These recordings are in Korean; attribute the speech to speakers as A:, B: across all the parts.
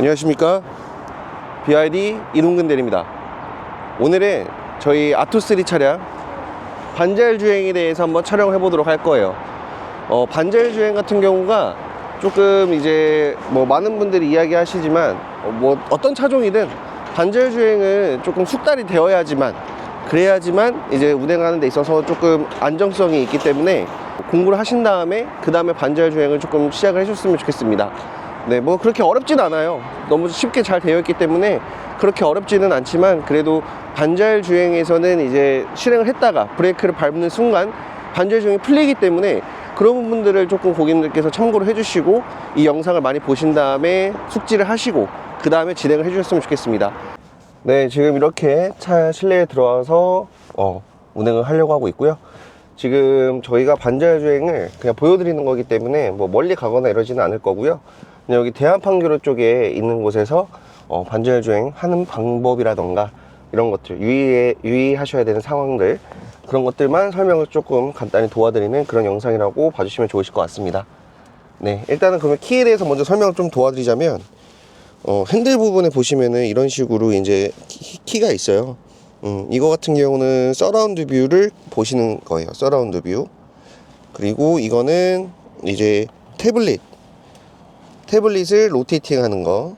A: 안녕하십니까? BID 이동근 대리입니다. 오늘은 저희 아토3 차량 반자율 주행에 대해서 한번 촬영을 해보도록 할 거예요. 어, 반자율 주행 같은 경우가 조금 이제 뭐 많은 분들이 이야기 하시지만 어, 뭐 어떤 차종이든 반자율 주행은 조금 숙달이 되어야지만 그래야지만 이제 운행하는 데 있어서 조금 안정성이 있기 때문에 공부를 하신 다음에 그 다음에 반자율 주행을 조금 시작을 해줬으면 좋겠습니다 네, 뭐 그렇게 어렵진 않아요. 너무 쉽게 잘 되어 있기 때문에 그렇게 어렵지는 않지만 그래도 반자율 주행에서는 이제 실행을 했다가 브레이크를 밟는 순간 반자율 주행이 풀리기 때문에 그런 부분들을 조금 고객님들께서 참고를 해주시고 이 영상을 많이 보신 다음에 숙지를 하시고 그 다음에 진행을 해주셨으면 좋겠습니다. 네, 지금 이렇게 차 실내에 들어와서 어, 운행을 하려고 하고 있고요. 지금 저희가 반자율 주행을 그냥 보여드리는 거기 때문에 뭐 멀리 가거나 이러지는 않을 거고요. 그냥 여기 대한판교로 쪽에 있는 곳에서 어, 반자율 주행 하는 방법이라던가 이런 것들 유의해, 유의하셔야 되는 상황들 그런 것들만 설명을 조금 간단히 도와드리는 그런 영상이라고 봐주시면 좋으실 것 같습니다. 네, 일단은 그러면 키에 대해서 먼저 설명을 좀 도와드리자면 어, 핸들 부분에 보시면은 이런 식으로 이제 키, 가 있어요. 음, 이거 같은 경우는 서라운드 뷰를 보시는 거예요. 서라운드 뷰. 그리고 이거는 이제 태블릿. 태블릿을 로테이팅 하는 거.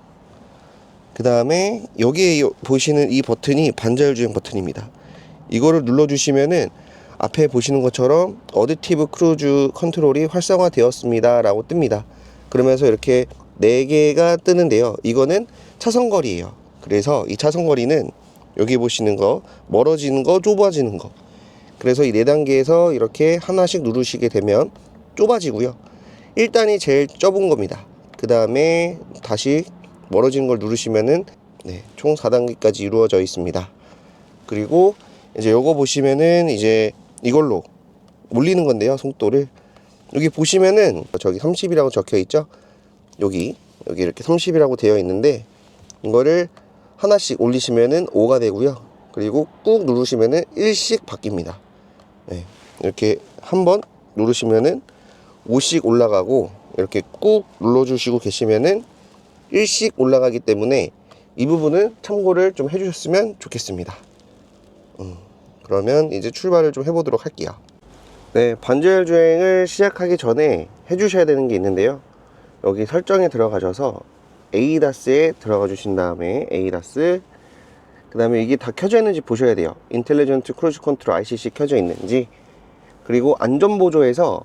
A: 그 다음에 여기에 요- 보시는 이 버튼이 반자율 주행 버튼입니다. 이거를 눌러주시면은 앞에 보시는 것처럼 어드티브 크루즈 컨트롤이 활성화 되었습니다. 라고 뜹니다. 그러면서 이렇게 네 개가 뜨는데요. 이거는 차선거리예요. 그래서 이 차선거리는 여기 보시는 거 멀어지는 거 좁아지는 거 그래서 이네 단계에서 이렇게 하나씩 누르시게 되면 좁아지고요 1단이 제일 좁은 겁니다 그 다음에 다시 멀어지는 걸 누르시면은 네, 총 4단계까지 이루어져 있습니다 그리고 이제 요거 보시면은 이제 이걸로 올리는 건데요 속도를 여기 보시면은 저기 30이라고 적혀 있죠 여기 여기 이렇게 30이라고 되어 있는데 이거를 하나씩 올리시면은 5가 되고요. 그리고 꾹 누르시면은 1씩 바뀝니다. 네, 이렇게 한 번 누르시면은 5씩 올라가고 이렇게 꾹 눌러주시고 계시면은 1씩 올라가기 때문에 이 부분은 참고를 좀 해주셨으면 좋겠습니다. 음, 그러면 이제 출발을 좀 해보도록 할게요. 네, 반절 주행을 시작하기 전에 해주셔야 되는 게 있는데요. 여기 설정에 들어가셔서 에이다스에 들어가 주신 다음에 에이다스 그 다음에 이게 다 켜져 있는지 보셔야 돼요 인텔리전트 크루즈 컨트롤 ICC 켜져 있는지 그리고 안전보조에서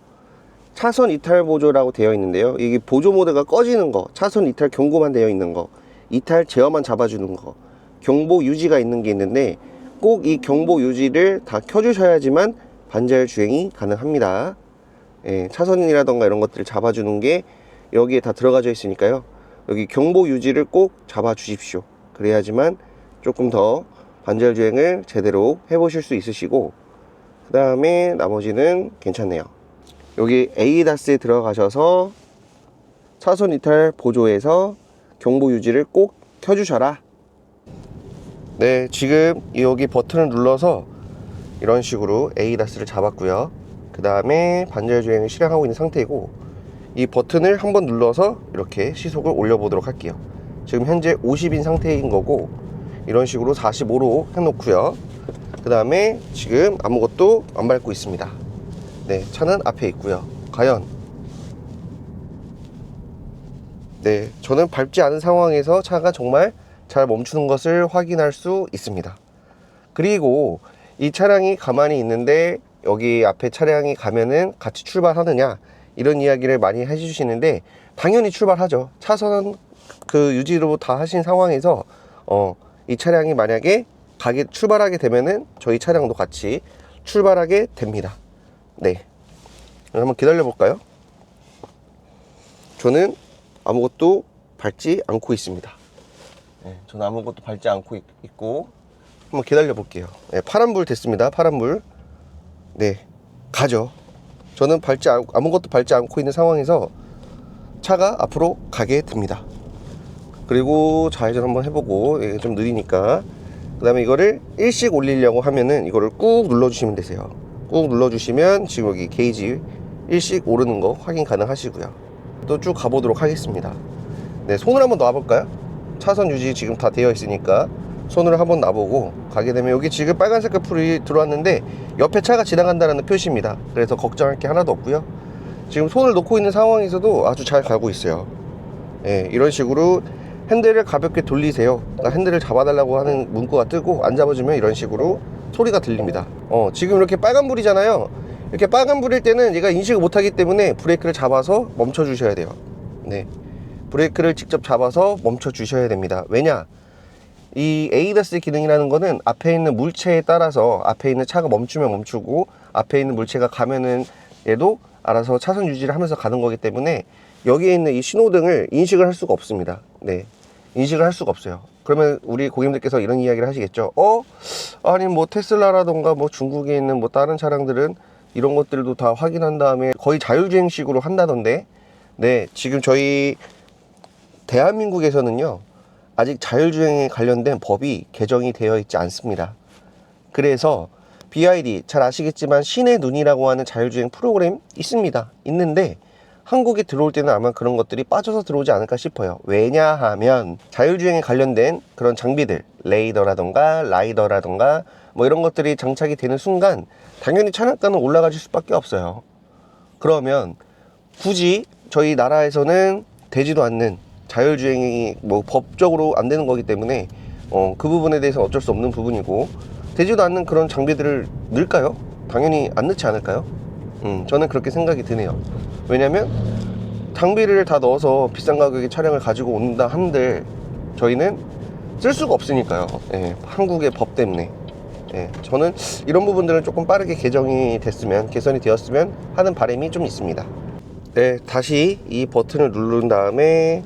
A: 차선 이탈 보조라고 되어 있는데요. 이게 보조 모드가 꺼지는 거 차선 이탈 경고만 되어 있는 거 이탈 제어만 잡아주는 거 경보 유지가 있는 게 있는데 꼭 이 경보 유지를 다 켜주셔야지만 반자율 주행이 가능합니다. 예, 차선이라던가 이런 것들을 잡아주는 게 여기에 다 들어가져 있으니까요. 여기 경보 유지를 꼭 잡아 주십시오. 그래야지만 조금 더 반절 주행을 제대로 해보실 수 있으시고 그 다음에 나머지는 괜찮네요 여기 에이다스에 들어가셔서 차선 이탈 보조에서 경보 유지를 꼭 켜주셔라. 네 지금 여기 버튼을 눌러서 이런 식으로 에이다스를 잡았고요. 그 다음에 반절 주행을 실행하고 있는 상태이고 이 버튼을 한번 눌러서 이렇게 시속을 올려보도록 할게요. 지금 현재 50인 상태인 거고 이런 식으로 45로 해놓고요. 그 다음에 지금 아무것도 안 밟고 있습니다 네 차는 앞에 있고요. 과연? 네 저는 밟지 않은 상황에서 차가 정말 잘 멈추는 것을 확인할 수 있습니다. 그리고 이 차량이 가만히 있는데 여기 앞에 차량이 가면은 같이 출발하느냐 이런 이야기를 많이 해주시는데 당연히 출발하죠. 차선 그 유지로 다 하신 상황에서 어, 이 차량이 만약에 가게 출발하게 되면은 저희 차량도 같이 출발하게 됩니다 네. 한번 기다려 볼까요? 저는 아무것도 밟지 않고 있습니다. 네, 저는 아무것도 밟지 않고 있, 고 한번 기다려 볼게요. 네, 파란불 됐습니다. 파란불. 네 가죠. 저는 밟지 않, 아무것도 밟지 않고 있는 상황에서 차가 앞으로 가게 됩니다. 그리고 좌회전 한번 해보고 이게 좀 느리니까. 그 다음에 이거를 일씩 올리려고 하면은 이거를 꾹 눌러주시면 되세요 꾹 눌러주시면 지금 여기 게이지 일씩 오르는 거 확인 가능하시고요 또 쭉 가보도록 하겠습니다 네 손을 한번 놔볼까요 차선 유지 지금 다 되어 있으니까 손을 한번 놔보고 가게 되면 여기 지금 빨간 색깔 풀이 들어왔는데 옆에 차가 지나간다는 표시입니다. 그래서 걱정할 게 하나도 없고요. 지금 손을 놓고 있는 상황에서도 아주 잘 가고 있어요. 예, 이런 식으로 핸들을 가볍게 돌리세요. 그러니까 핸들을 잡아달라고 하는 문구가 뜨고 안 잡아주면 이런 식으로 소리가 들립니다. 어, 지금 이렇게 빨간불이잖아요. 이렇게 빨간불일 때는 얘가 인식을 못하기 때문에 브레이크를 잡아서 멈춰 주셔야 돼요. 네. 브레이크를 직접 잡아서 멈춰 주셔야 됩니다. 왜냐? 이 에이다스 기능이라는 거는 앞에 있는 물체에 따라서 앞에 있는 차가 멈추면 멈추고 앞에 있는 물체가 가면은 얘도 알아서 차선 유지를 하면서 가는 거기 때문에 여기에 있는 이 신호등을 인식을 할 수가 없습니다. 네. 인식을 할 수가 없어요. 그러면 우리 고객님들께서 이런 이야기를 하시겠죠. 어? 아니 뭐 테슬라라던가 뭐 중국에 있는 뭐 다른 차량들은 이런 것들도 다 확인한 다음에 거의 자율주행식으로 한다던데. 네, 지금 저희 대한민국에서는요. 아직 자율주행에 관련된 법이 개정이 되어 있지 않습니다. 그래서 BID 잘 아시겠지만 신의 눈이라고 하는 자율주행 프로그램 있습니다. 있는데 한국에 들어올 때는 아마 그런 것들이 빠져서 들어오지 않을까 싶어요. 왜냐하면 자율주행에 관련된 그런 장비들, 레이더라던가 라이더라던가 뭐 이런 것들이 장착이 되는 순간 당연히 차량가는 올라가실 수밖에 없어요. 그러면 굳이 저희 나라에서는 되지도 않는 자율주행이 뭐 법적으로 안 되는 거기 때문에 어, 그 부분에 대해서 어쩔 수 없는 부분이고 되지도 않는 그런 장비들을 넣을까요? 당연히 안 넣지 않을까요? 음, 저는 그렇게 생각이 드네요. 왜냐면 장비를 다 넣어서 비싼 가격의 차량을 가지고 온다 한들 저희는 쓸 수가 없으니까요. 예, 한국의 법 때문에. 예, 저는 이런 부분들은 조금 빠르게 개정이 됐으면 개선이 되었으면 하는 바람이 좀 있습니다. 네, 다시 이 버튼을 누른 다음에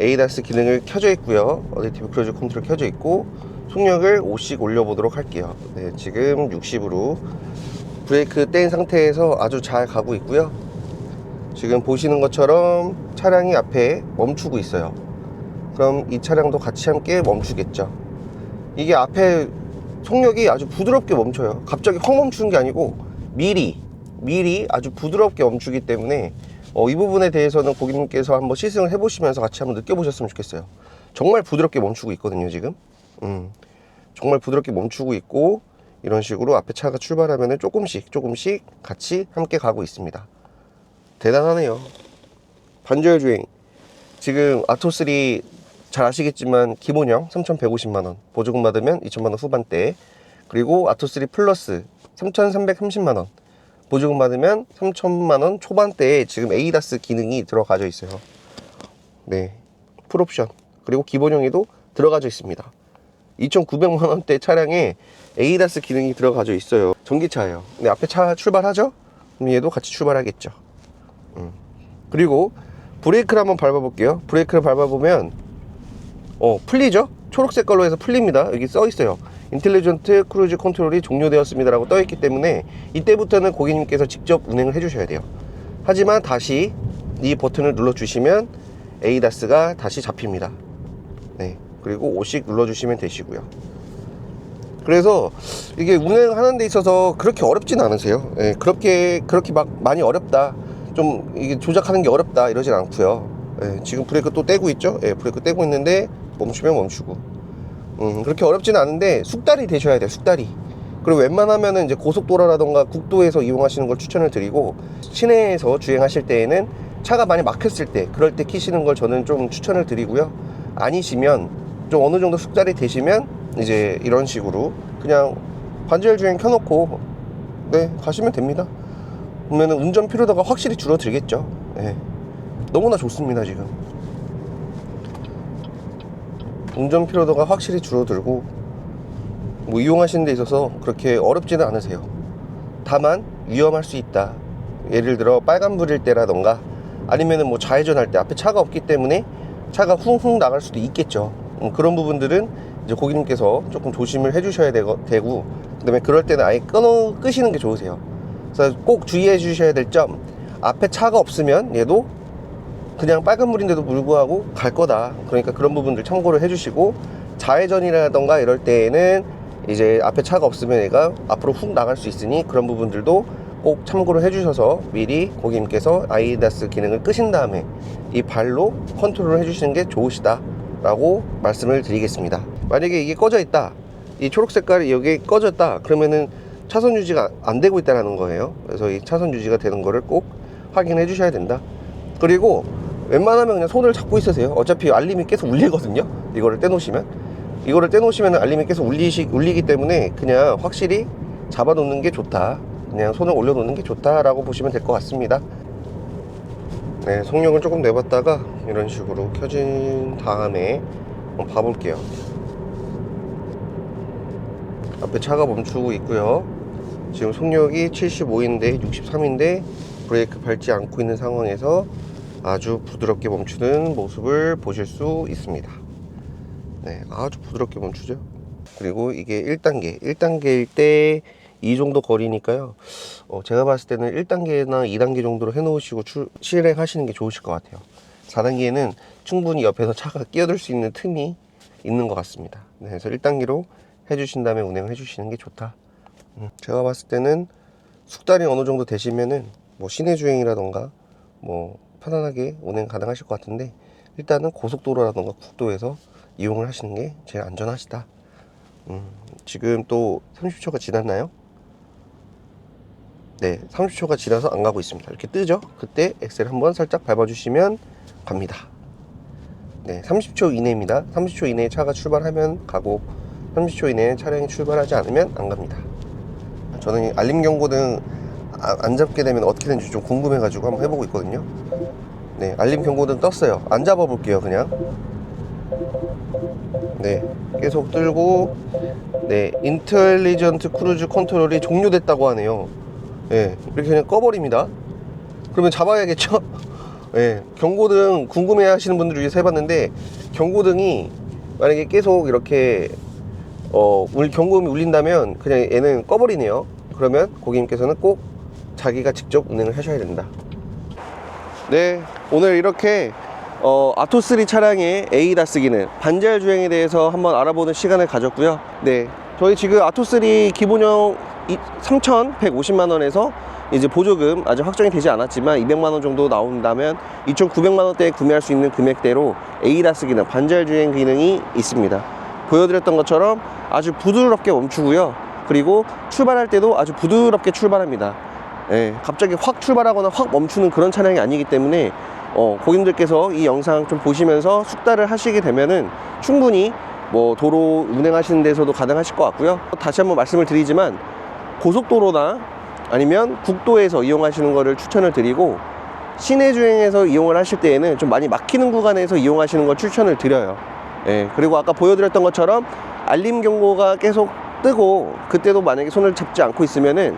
A: ADAS 기능을 켜져 있고요. 어댑티브 크루즈 컨트롤 켜져 있고 속력을 5씩 올려보도록 할게요. 네, 지금 60으로 브레이크 뗀 상태에서 아주 잘 가고 있고요. 지금 보시는 것처럼 차량이 앞에 멈추고 있어요. 그럼 이 차량도 같이 함께 멈추겠죠. 이게 앞에 속력이 아주 부드럽게 멈춰요. 갑자기 확 멈추는 게 아니고 미리 미리 아주 부드럽게 멈추기 때문에 어, 이 부분에 대해서는 고객님께서 한번 시승을 해보시면서 같이 한번 느껴보셨으면 좋겠어요. 정말 부드럽게 멈추고 있거든요, 지금. 음, 정말 부드럽게 멈추고 있고 이런 식으로 앞에 차가 출발하면 조금씩 조금씩 같이 함께 가고 있습니다. 대단하네요. 반절 주행. 지금 아토3 잘 아시겠지만 기본형 3,150만원, 보조금 받으면 2,000만원 후반대, 그리고 아토3 플러스 3,330만원, 보조금 받으면 3,000만원 초반대에 지금 에이다스 기능이 들어가져 있어요. 네. 풀옵션. 그리고 기본형에도 들어가져 있습니다. 2,900만원대 차량에 에이다스 기능이 들어가져 있어요. 전기차예요. 근데 앞에 차 출발하죠? 그럼 얘도 같이 출발하겠죠. 음. 그리고 브레이크를 한번 밟아볼게요. 브레이크를 밟아보면 어 풀리죠? 초록색 걸로 해서 풀립니다. 여기 써 있어요. 인텔리전트 크루즈 컨트롤이 종료되었습니다라고 떠 있기 때문에 이때부터는 고객님께서 직접 운행을 해주셔야 돼요. 하지만 다시 이 버튼을 눌러 주시면 에이다스가 다시 잡힙니다. 네. 그리고 5씩 눌러주시면 되시고요. 그래서 이게 운행하는 데 있어서 그렇게 어렵진 않으세요. 예, 그렇게 그렇게 막 많이 어렵다. 좀 이게 조작하는 게 어렵다 이러진 않고요. 예, 지금 브레이크 또 떼고 있죠. 예, 브레이크 떼고 있는데 멈추면 멈추고. 음, 그렇게 어렵진 않은데 숙달이 되셔야 돼요. 숙달이. 그리고 웬만하면은 이제 고속도로라던가 국도에서 이용하시는 걸 추천을 드리고 시내에서 주행하실 때에는 차가 많이 막혔을 때 그럴 때 키시는 걸 저는 좀 추천을 드리고요. 아니시면 좀 어느 정도 숙달이 되시면 이제 이런 식으로 그냥 반절 주행 켜놓고 네 가시면 됩니다. 그러면 운전 피로도가 확실히 줄어들겠죠. 네. 너무나 좋습니다 지금. 운전 피로도가 확실히 줄어들고 뭐 이용하시는 데 있어서 그렇게 어렵지는 않으세요. 다만 위험할 수 있다. 예를 들어 빨간불일 때라던가 아니면은 뭐 좌회전할 때 앞에 차가 없기 때문에 차가 훅훅 나갈 수도 있겠죠. 음, 그런 부분들은 이제 고객님께서 조금 조심을 해주셔야 되고, 되고 그다음에 그럴 때는 아예 끊어 끄시는 게 좋으세요. 그래서 꼭 주의해 주셔야 될 점 앞에 차가 없으면 얘도 그냥 빨간불인데도 불구하고 갈 거다. 그러니까 그런 부분들 참고를 해주시고 좌회전이라던가 이럴 때에는 이제 앞에 차가 없으면 얘가 앞으로 훅 나갈 수 있으니 그런 부분들도 꼭 참고를 해주셔서 미리 고객님께서 아이다스 기능을 끄신 다음에 이 발로 컨트롤을 해주시는 게 좋으시다 라고 말씀을 드리겠습니다 만약에 이게 꺼져 있다 이 초록 색깔이 여기 꺼졌다 그러면은 차선 유지가 안 되고 있다는 거예요. 그래서 이 차선 유지가 되는 거를 꼭 확인해 주셔야 된다. 그리고 웬만하면 그냥 손을 잡고 있으세요. 어차피 알림이 계속 울리거든요. 이거를 떼놓으시면. 이거를 떼놓으시면 알림이 계속 울리시, 울리기 때문에 그냥 확실히 잡아놓는 게 좋다. 그냥 손을 올려놓는 게 좋다라고 보시면 될 것 같습니다. 네, 속력을 조금 내봤다가 이런 식으로 켜진 다음에 한번 봐볼게요. 앞에 차가 멈추고 있고요. 지금 속력이 75인데 63인데 브레이크 밟지 않고 있는 상황에서 아주 부드럽게 멈추는 모습을 보실 수 있습니다. 네, 아주 부드럽게 멈추죠. 그리고 이게 1단계, 1단계일 때 이 정도 거리니까요. 어, 제가 봤을 때는 1단계나 2단계 정도로 해놓으시고 출, 실행하시는 게 좋으실 것 같아요. 4단계는 충분히 옆에서 차가 끼어들 수 있는 틈이 있는 것 같습니다. 네, 그래서 1단계로 해주신 다음에 운행을 해주시는 게 좋다. 음, 제가 봤을 때는 숙달이 어느 정도 되시면은 뭐 시내 주행이라던가 뭐 편안하게 운행 가능하실 것 같은데 일단은 고속도로라던가 국도에서 이용을 하시는 게 제일 안전하시다. 음, 지금 또 30초가 지났나요? 네, 30초가 지나서 안 가고 있습니다. 이렇게 뜨죠? 그때 엑셀 한번 살짝 밟아주시면 갑니다. 네, 30초 이내입니다. 30초 이내에 차가 출발하면 가고 30초 이내에 차량이 출발하지 않으면 안 갑니다. 저는 이 알림 경고등 아- 안 잡게 되면 어떻게 되는지 좀 궁금해가지고 한번 해보고 있거든요. 네, 알림 경고등 떴어요. 안 잡아볼게요, 그냥. 네, 계속 들고, 네, 인텔리전트 크루즈 컨트롤이 종료됐다고 하네요. 네, 이렇게 그냥 꺼버립니다. 그러면 잡아야겠죠? 네, 경고등 궁금해 하시는 분들 위해서 해봤는데, 경고등이 만약에 계속 이렇게, 어, 울, 경고음이 울린다면 그냥 얘는 꺼버리네요. 그러면 고객님께서는 꼭 자기가 직접 운행을 하셔야 된다. 네, 오늘 이렇게 어, 아토3 차량의 에이다스 기능 반절 주행에 대해서 한번 알아보는 시간을 가졌고요. 네, 저희 지금 아토3 기본형 3,150만 원에서 이제 보조금 아직 확정이 되지 않았지만 200만 원 정도 나온다면 2,900만 원대에 구매할 수 있는 금액대로 에이다스 기능 반절 주행 기능이 있습니다. 보여드렸던 것처럼 아주 부드럽게 멈추고요. 그리고 출발할 때도 아주 부드럽게 출발합니다. 예, 갑자기 확 출발하거나 확 멈추는 그런 차량이 아니기 때문에 어, 고객님들께서 이 영상 좀 보시면서 숙달을 하시게 되면은 충분히 뭐 도로 운행하시는 데서도 가능하실 것 같고요. 다시 한번 말씀을 드리지만 고속도로나 아니면 국도에서 이용하시는 거를 추천을 드리고 시내 주행에서 이용을 하실 때에는 좀 많이 막히는 구간에서 이용하시는 걸 추천을 드려요. 예, 그리고 아까 보여드렸던 것처럼 알림 경고가 계속 뜨고 그때도 만약에 손을 잡지 않고 있으면은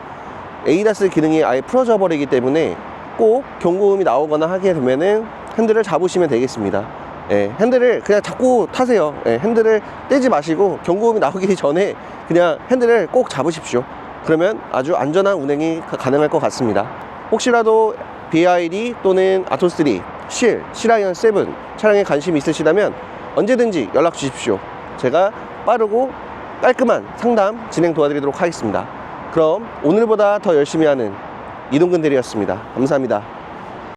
A: 에이다스 기능이 아예 풀어져 버리기 때문에 꼭 경고음이 나오거나 하게 되면은 핸들을 잡으시면 되겠습니다. 예, 핸들을 그냥 잡고 타세요. 예, 핸들을 떼지 마시고 경고음이 나오기 전에 그냥 핸들을 꼭 잡으십시오. 그러면 아주 안전한 운행이 가- 가능할 것 같습니다. 혹시라도 BID 또는 아토3, 실, 시라이언 7 차량에 관심이 있으시다면 언제든지 연락 주십시오. 제가 빠르고 깔끔한 상담 진행 도와드리도록 하겠습니다. 그럼 오늘보다 더 열심히 하는 이동근 대리였습니다. 감사합니다.